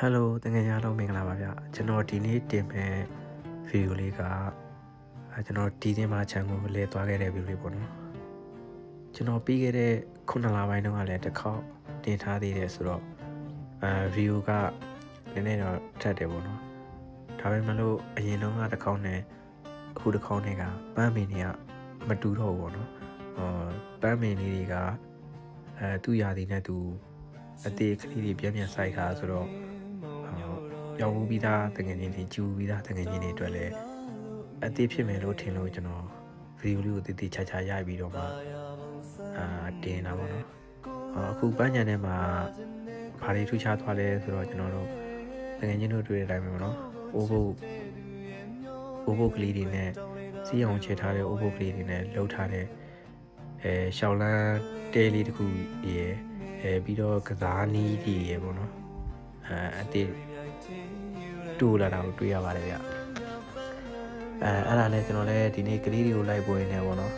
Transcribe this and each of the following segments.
ဟယ်လိုတကယ်ရတော့မင်္ဂလာပါဗျကျွန်တော်ဒီနေ့တင်မဲ့ဗီဒီယိုလေးကအဲကျွန်တော်ဒီတင်မှာချန်ကိုလဲသွားခဲ့တဲ့ဗီဒီယိုလေးပေါ့နော်ကျွန်တော်ပြီးခဲ့တဲ့ခုနှစ်လပိုင်းတုန်းကလည်းတစ်ခေါက်တင်ထားသေးတယ်ဆိုတော့အဲဗီဒီယိုကနည်းနည်းတော့ထက်တယ်ပေါ့နော်ဒါပေမဲ့လို့အရင်တုန်းကတစ်ခေါက်နဲ့အခုတစ်ခေါက်နဲ့ကပန်းမင်တွေကမတူတော့ဘူးပေါ့နော်ဟောပန်းမင်လေးတွေကအဲသူ့ရာသီနဲ့သူအသေးကလေးတွေပြန်ပြန်စိုက်ထားဆိုတော့ ပြောင်းဘူးပြီးသားတကယ်ချင်းတွေကျူပြီးသားတကယ်ချင်းတွေအတွက်လည်းအသေးဖြစ်မယ်လို့ထင်လို့ကျွန်တော်ဗီဒီယိုလေးကိုတည်တည်ချာချာရိုက်ပြီးတော့မှအာတင်တာပေါ့နော်ဟောအခုပန်းညံထဲမှာဘာတွေထူးခြားသွားလဲဆိုတော့ကျွန်တော်တို့တကယ်ချင်းတို့တွေ့တဲ့အတိုင်းပဲပေါ့နော်အိုးဘုတ်အိုးဘုတ်ကလေးတွေနဲ့စီးအောင်ချေထားတဲ့အိုးဘုတ်ကလေးတွေနဲ့လှုပ်ထားတဲ့အဲရှောင်းလန်းတဲလေးတစ်ခုရယ်အဲပြီးတော့ကစားနီးတွေရယ်ပေါ့နော်အဲအတေး တူလာတာကိုတွေ့ရပါတယ်ဗျအဲအဲ့ဒါနဲ့ကျွန်တော်လည်းဒီနေ့ကလေးတွေကိုလိုက်ပွဲနေပေါ့နော်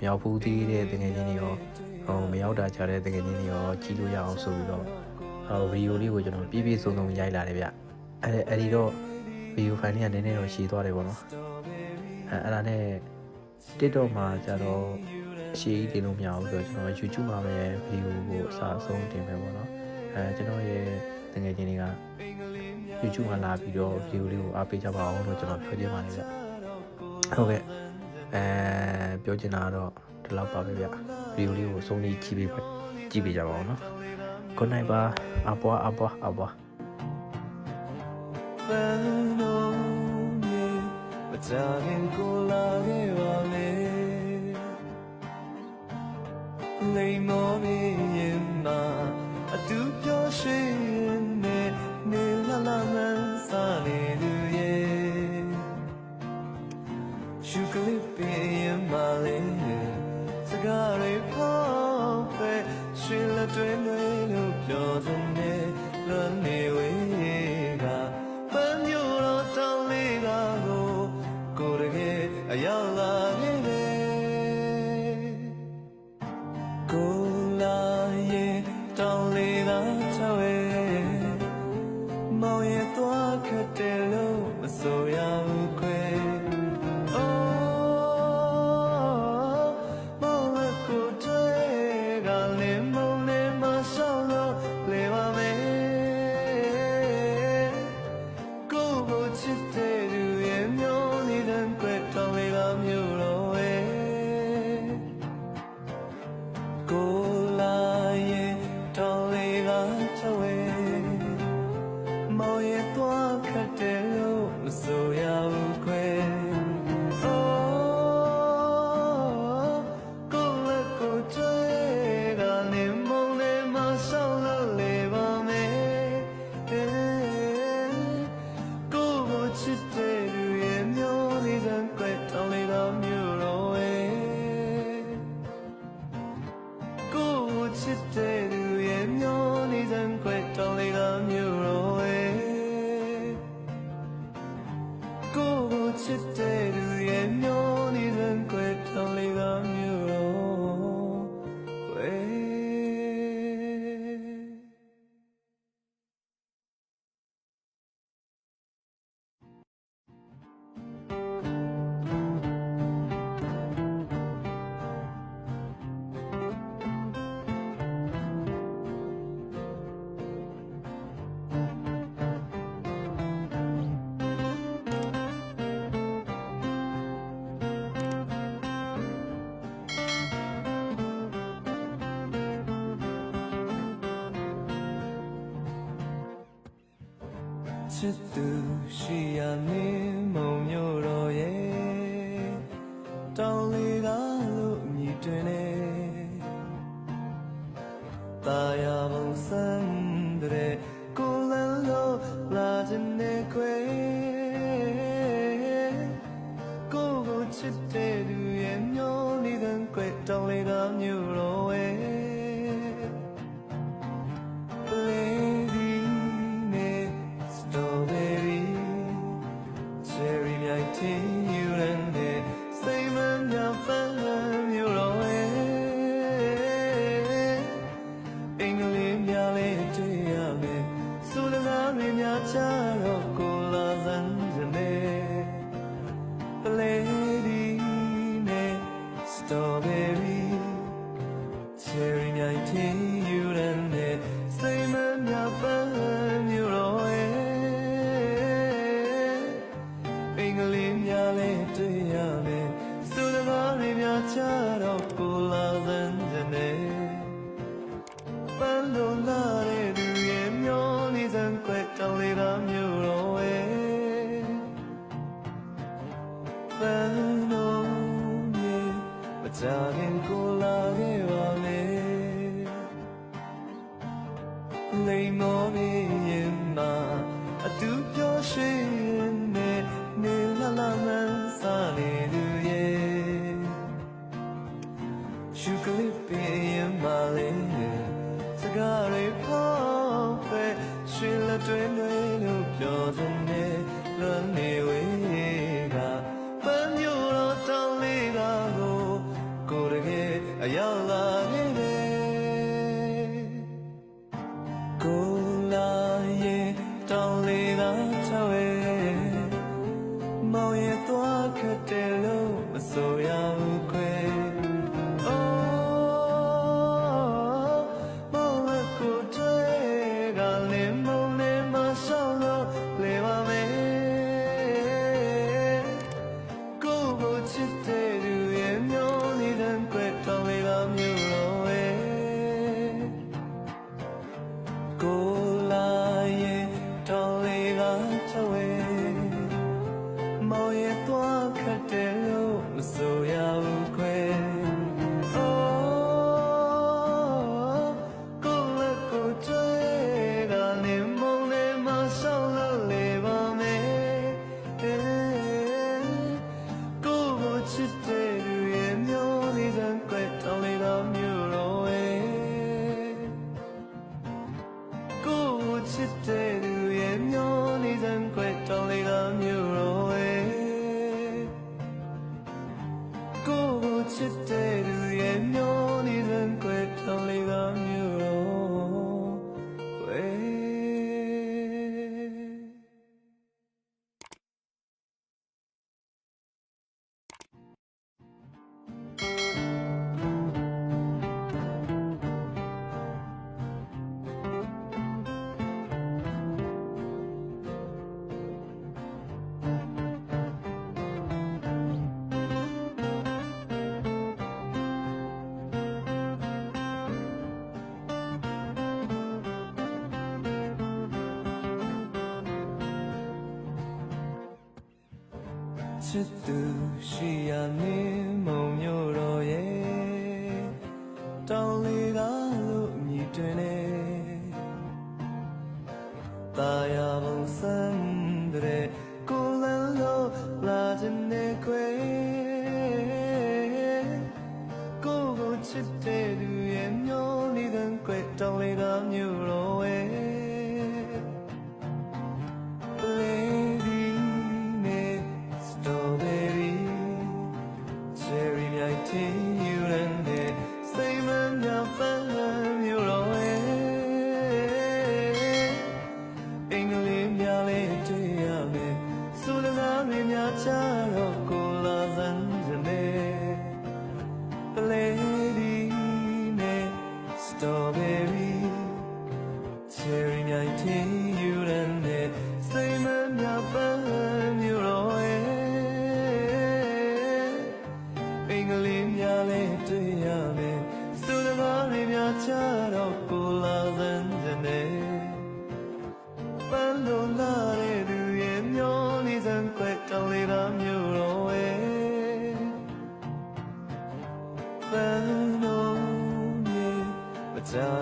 မြောက်ဖူးသေးတဲ့တကယ်ချင်းတွေရောဟိုမရောက်တာကြတဲ့တကယ်ချင်းတွေရောကြီးလို့ရအောင်ဆိုပြီးတော့ဟိုဗီဒီယိုလေးကိုကျွန်တော်ပြည့်ပြည့်စုံစုံရိုက်လာတယ်ဗျအဲ့အဲ့ဒီတော့ဗီဒီယိုဖိုင်လေးကနည်းနည်းတော့ရှည်သွားတယ်ပေါ့နော်အဲအဲ့ဒါနဲ့ TikTok မှာကျတော့အရှည်ကြီးတင်လို့မရဘူးဆိုတော့ကျွန်တော် YouTube မှာပဲဗီဒီယိုကိုအစားအဆုံးတင်မယ်ပေါ့နော်အဲကျွန်တော်ရဲ့တကယ်ချင်းတွေက YouTube မှာလာပြီးတော့ view လေးကိုအားပေးကြပါအောင်လို့ကျွန်တော်ပြောချင်ပါတယ်ဗျဟုတ်ကဲ့အဲပြောချင်တာကတော့ဒီလောက်ပါပဲဗျ view လေးကိုအဆုံးလေးကြည့်ပေးကြည့်ပေးကြပါအောင်နော် good night ပါအပွားအပွားအပွားပန်းလုံးမြေမကြခင်ကိုလာခဲ့ပါလေ လွန်နေဝေး ချစ်သူရှိရနေမုံမျိုးတော်ရဲ့တောင်းလေးကလို့အမြည်တွင်နေ ပန်းလုံးမြေမကြခင်ကိုလာခဲ့ပါလေလိမ်မောနေရင်မှာအတူပြောရွှေနေနေလာလာမန်းစားနေလူရဲ့ရှုကလေးပင်ရင်မှာလေစကားတွေပေါ့ပဲရှင်လက်တွေလို့ပြောစနေလွန်နေဝေး ခတ်တယ်လို့မဆိုရဘူး ချစ်သူရှိရမင်းမုံမျိုးတော်ရဲ့ strawberry cherry မြိုင်ထင်းယူရန်နဲ့စိတ်မမြပန်းမြို့တော်ရဲ့အင်္ဂလိပ်များလည်းတွေ့ရမယ်သူတစ်ပါးလေးများချတော့ကိုလာစမ်းကြနေပန်းလုံးလာတဲ့သူရဲ့မျောနေစံခွဲတောင်းလေးသာမြို့ tell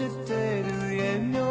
വിശ്വസിച്ചു തരൂ എന്നോ